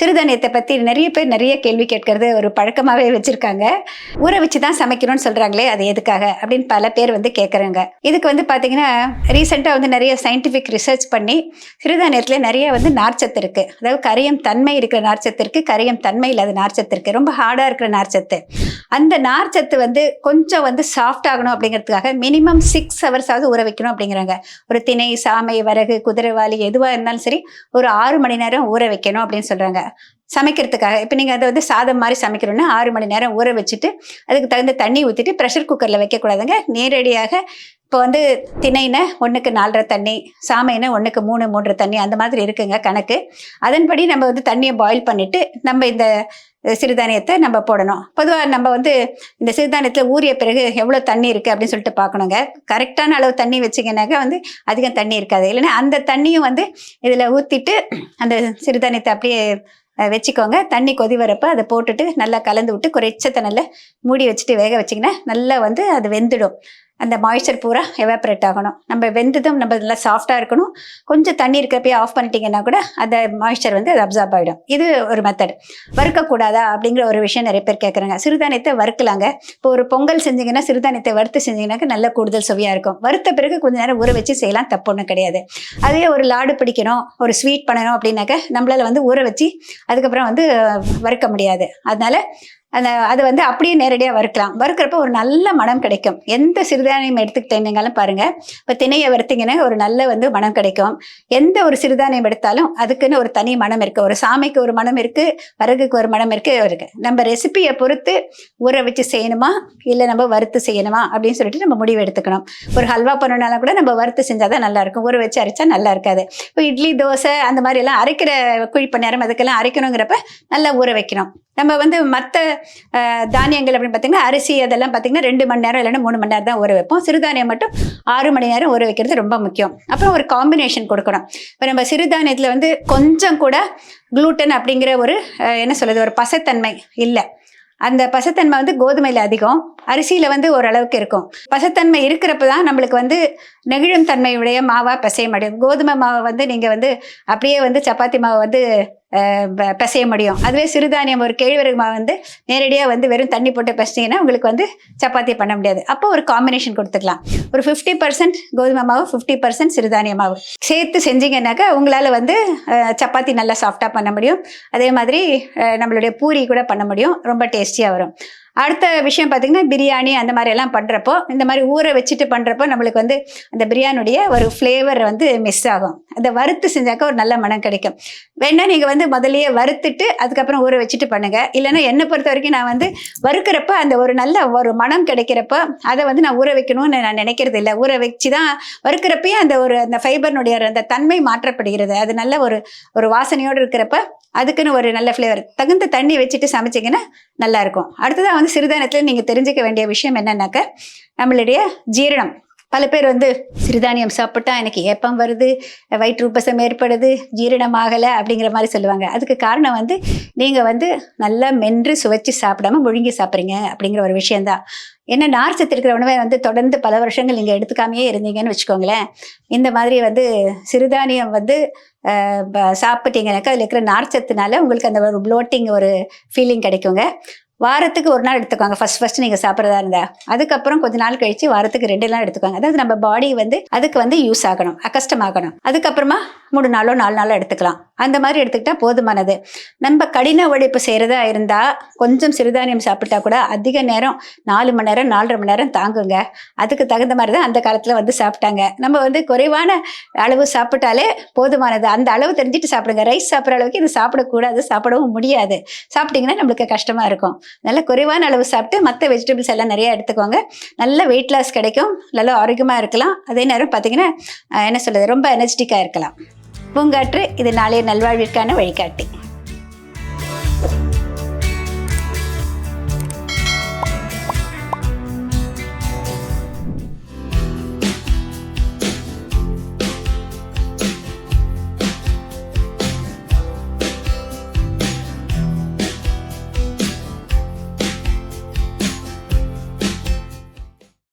சிறுதானியத்தை பற்றி நிறைய பேர் நிறைய கேள்வி கேட்கறது ஒரு பழக்கமாகவே வச்சுருக்காங்க. ஊற வச்சு தான் சமைக்கணும்னு சொல்கிறாங்களே அது எதுக்காக அப்படின்னு பல பேர் வந்து கேட்குறாங்க இதுக்கு வந்து பார்த்தீங்கன்னா ரீசெண்டாக வந்து நிறைய சயின்டிஃபிக் ரிசர்ச் பண்ணி சிறுதானியத்தில் நிறைய வந்து நார்ச்சத்து இருக்குது அதாவது கரியம் தன்மை இருக்கிற நார்ச்சத்து இருக்குது கரியம் தன்மை இல்லாத நார்ச்சத்து இருக்குது ரொம்ப ஹார்டாக இருக்கிற நார்ச்சத்து. அந்த நார்ச்சத்து வந்து கொஞ்சம் வந்து சாஃப்ட் ஆகணும் அப்படிங்கிறதுக்காக மினிமம் சிக்ஸ் ஹவர்ஸாவது ஊற வைக்கணும் அப்படிங்கிறாங்க. ஒரு திணை சாமை வரகு குதிரைவாளி எதுவாக இருந்தாலும் சரி ஒரு ஆறு மணி நேரம் ஊற வைக்கணும் அப்படின்னு சொல்கிறாங்க சமைக்கிறதுக்காக. இப்போ நீங்கள் அதை வந்து சாதம் மாதிரி சமைக்கிறோன்னா ஆறு மணி நேரம் ஊற வச்சுட்டு அதுக்கு தகுந்த தண்ணி ஊற்றிட்டு ப்ரெஷர் குக்கரில் வைக்கக்கூடாதுங்க. நேரடியாக இப்போ வந்து திணைனா ஒன்றுக்கு நாலரை தண்ணி சாமைனா ஒன்றுக்கு மூணு மூன்றரை தண்ணி அந்த மாதிரி இருக்குங்க கணக்கு. அதன்படி நம்ம வந்து தண்ணியை பாயில் பண்ணிவிட்டு நம்ம இந்த சிறுதானியத்தை நம்ம போடணும். பொதுவாக நம்ம வந்து இந்த சிறுதானியத்தில் ஊறிய பிறகு எவ்வளோ தண்ணி இருக்குது அப்படின்னு சொல்லிட்டு பார்க்கணுங்க. கரெக்டான அளவு தண்ணி வச்சிங்கனாக்கா வந்து அதிகம் தண்ணி இருக்காது. இல்லைன்னா அந்த தண்ணியும் வந்து இதில் ஊற்றிட்டு அந்த சிறுதானியத்தை அப்படியே வச்சுக்கோங்க. தண்ணி கொதி வரப்போ அதை போட்டுட்டு நல்லா கலந்து விட்டு குறைச்ச தண்ணியில் மூடி வச்சுட்டு வேக வச்சிங்கன்னா நல்லா வந்து அது வெந்துடும். அந்த மாய்ச்சர் பூரா எவாப்ரேட் ஆகணும். நம்ம வெந்ததும் நம்ம நல்லா சாஃப்டாக இருக்கணும். கொஞ்சம் தண்ணி இருக்கிறப்பே ஆஃப் பண்ணிட்டீங்கன்னா கூட அந்த மாய்ச்சர் வந்து அது அப்சார்ப் ஆகிடும் இது ஒரு மெத்தட் வறுக்கக்கூடாதா அப்படிங்கிற ஒரு விஷயம் நிறைய பேர் கேட்குறாங்க சிறுதானியத்தை வறுக்கலாங்க. இப்போ ஒரு பொங்கல் செஞ்சீங்கன்னா சிறுதானியத்தை வறுத்து செஞ்சீங்கன்னாக்க நல்ல கூடுதல் சுவையாக இருக்கும். வறுத்த பிறகு கொஞ்ச நேரம் ஊற வச்சு செய்யலாம். தப்பு ஒன்றும் கிடையாது. அதே ஒரு லாடு பிடிக்கணும் ஒரு ஸ்வீட் பண்ணணும் அப்படின்னாக்க நம்மளால் வந்து ஊற வச்சு அதுக்கப்புறம் வந்து வறுக்க முடியாது. அதனால அந்த அது வந்து அப்படியே நேரடியாக வறுக்கலாம். வறுக்கிறப்ப ஒரு நல்ல மனம் கிடைக்கும். எந்த சிறுதானியம் எடுத்துக்கிட்டீங்கனாலும் பாருங்க. இப்போ திணையை வறுத்தீங்கன்னா ஒரு நல்ல வந்து மனம் கிடைக்கும். எந்த ஒரு சிறுதானியம் எடுத்தாலும் அதுக்குன்னு ஒரு தனி மனம் இருக்குது ஒரு சாமிக்கு ஒரு மனம் இருக்குது வரகுக்கு ஒரு மனம் இருக்குது இருக்கு. நம்ம ரெசிபியை பொறுத்து ஊற வச்சு செய்யணுமா? இல்லை நம்ம வறுத்து செய்யணுமா? அப்படின்னு சொல்லிட்டு நம்ம முடிவு எடுத்துக்கணும். ஒரு ஹல்வா பண்ணணும்னாலும் கூட நம்ம வறுத்து செஞ்சால் தான் நல்லா இருக்கும் ஊற வச்சு அரைச்சா நல்லா இருக்காது இப்போ இட்லி தோசை அந்த மாதிரி எல்லாம் அரைக்கிற குழிப்ப நேரம் அதுக்கெல்லாம் அரைக்கணுங்கிறப்ப நல்லா ஊற வைக்கணும். நம்ம வந்து மற்ற தானியங்கள் அப்படின்னு பார்த்தீங்கன்னா அரிசி அதெல்லாம் பார்த்தீங்கன்னா ரெண்டு மணி நேரம் இல்லைன்னா மூணு மணி நேரம் தான் ஊற வைப்போம். சிறுதானியம் மட்டும் ஆறு மணி நேரம் ஊற வைக்கிறது ரொம்ப முக்கியம். அப்புறம் ஒரு காம்பினேஷன் கொடுக்கணும். இப்போ நம்ம சிறுதானியத்தில் வந்து கொஞ்சம் கூட குளூட்டன் அப்படிங்கிற ஒரு என்ன சொல்றது ஒரு பசத்தன்மை இல்லை. அந்த பசத்தன்மை வந்து கோதுமையில் அதிகம் அரிசியில் வந்து ஓரளவுக்கு இருக்கும். பசத்தன்மை இருக்கிறப்ப தான் நம்மளுக்கு வந்து நெகிழும் தன்மையுடைய மாவாக பிசைய முடியும் கோதுமை மாவை வந்து நீங்கள் வந்து அப்படியே வந்து சப்பாத்தி மாவை வந்து பிசைய முடியும். அதுவே சிறுதானியம் ஒரு கேழ்வரகு மாவு வந்து நேரடியாக வந்து வெறும் தண்ணி போட்டு பிசைங்கன்னா உங்களுக்கு வந்து சப்பாத்தி பண்ண முடியாது. அப்போ ஒரு காம்பினேஷன் கொடுத்துக்கலாம். ஒரு ஃபிஃப்டி பர்சன்ட் கோதுமை மாவு ஃபிஃப்டி பர்சன்ட் சிறுதானிய மாவு. சேர்த்து செஞ்சீங்கன்னாக்கா உங்களால் வந்து சப்பாத்தி நல்லா சாஃப்டாக பண்ண முடியும். அதே மாதிரி நம்மளுடைய பூரி கூட பண்ண முடியும். ரொம்ப டேஸ்டியாக வரும். அடுத்த விஷயம் பார்த்தீங்கன்னா பிரியாணி அந்த மாதிரி எல்லாம் பண்ணுறப்போ இந்த மாதிரி ஊற வச்சுட்டு பண்ணுறப்போ நம்மளுக்கு வந்து அந்த பிரியாணியுடைய ஒரு ஃப்ளேவர் வந்து மிஸ் ஆகும். அந்த வறுத்து செஞ்சாக்க ஒரு நல்ல மனம் கிடைக்கும். வேணா நீங்கள் வந்து முதலையே வறுத்துட்டு அதுக்கப்புறம் ஊற வச்சுட்டு பண்ணுங்க. இல்லைன்னா என்னை பொறுத்த வரைக்கும் நான் வந்து வறுக்கிறப்ப அந்த ஒரு நல்ல ஒரு மனம் கிடைக்கிறப்ப அதை வந்து நான் ஊற வைக்கணும்னு நான் நினைக்கிறது இல்லை. ஊற வச்சு தான் வறுக்கிறப்பயே அந்த ஒரு அந்த ஃபைபர்னுடைய அந்த தன்மை மாற்றப்படுகிறது. அது நல்ல ஒரு ஒரு வாசனையோடு இருக்கிறப்ப அதுக்குன்னு ஒரு நல்ல ஃப்ளேவர் தகுந்த தண்ணி வச்சுட்டு சமைச்சிங்கன்னா நல்லாயிருக்கும் அடுத்ததாக வந்து சிறுதானியத்தில் நீங்கள் தெரிஞ்சுக்க வேண்டிய விஷயம் என்னன்னாக்க நம்மளுடைய ஜீரணம். பல பேர் வந்து சிறுதானியம் சாப்பிட்டா எனக்கு ஏப்பம் வருது வயிற்று உப்பசம் ஏற்படுது ஜீரணம் ஆகலை அப்படிங்கிற மாதிரி சொல்லுவாங்க. அதுக்கு காரணம் வந்து நீங்கள் வந்து நல்லா மென்று சுவைச்சு சாப்பிடாம முழுங்கி சாப்பிட்றீங்க அப்படிங்கிற ஒரு விஷயந்தான் என்ன நார் சத்து இருக்கிற உணவை வந்து தொடர்ந்து பல வருஷங்கள் நீங்கள் எடுத்துக்காமையே இருந்தீங்கன்னு வச்சுக்கோங்களேன். இந்த மாதிரி வந்து சிறுதானியம் வந்து சாப்பிட்டீங்கனாக்கா அதில் இருக்கிற நார் சத்துனால உங்களுக்கு அந்த ஒரு ப்ளோட்டிங் ஒரு ஃபீலிங் கிடைக்குங்க. வாரத்துக்கு ஒரு நாள் எடுத்துக்கோங்க ஃபர்ஸ்ட் ஃபர்ஸ்ட் நீங்கள் சாப்பிட்றதா இருந்தா. அதுக்கப்புறம் கொஞ்ச நாள் கழிச்சு வாரத்துக்கு ரெண்டு நாள் எடுத்துக்கோங்க அதாவது நம்ம பாடி வந்து அதுக்கு வந்து யூஸ் ஆகணும். அக்கஷ்டமாகணும். அதுக்கப்புறமா மூணு நாளோ நாலு நாளோ எடுத்துக்கலாம். அந்த மாதிரி எடுத்துக்கிட்டா போதுமானது. நம்ம கடின உழைப்பு செய்கிறதா இருந்தால் கொஞ்சம் சிறுதானியம் சாப்பிட்டா கூட அதிக நேரம் நாலு மணி நேரம் நாலரை மணி நேரம் தாங்குங்க. அதுக்கு தகுந்த மாதிரி தான் அந்த காலத்தில் வந்து சாப்பிட்டாங்க. நம்ம வந்து குறைவான அளவு சாப்பிட்டாலே போதுமானது. அந்த அளவு தெரிஞ்சுட்டு சாப்பிடுங்க. ரைஸ் சாப்பிட்ற அளவுக்கு இது சாப்பிடக்கூடாது சாப்பிடவும் முடியாது. சாப்பிட்டிங்கன்னா நம்மளுக்கு கஷ்டமாக இருக்கும். நல்ல குறைவான அளவு சாப்பிட்டு மற்ற வெஜிடபிள்ஸ் எல்லாம் நிறைய எடுத்துக்கோங்க. நல்ல வெயிட் லாஸ் கிடைக்கும். நல்லா ஆரோக்கியமாக இருக்கலாம். அதே நேரம் பார்த்தீங்கன்னா என்ன சொல்கிறது ரொம்ப எனர்ஜெட்டிக்காக இருக்கலாம். பூங்காற்று இது நாளைய நல்வாழ்விற்கான வழிகாட்டி.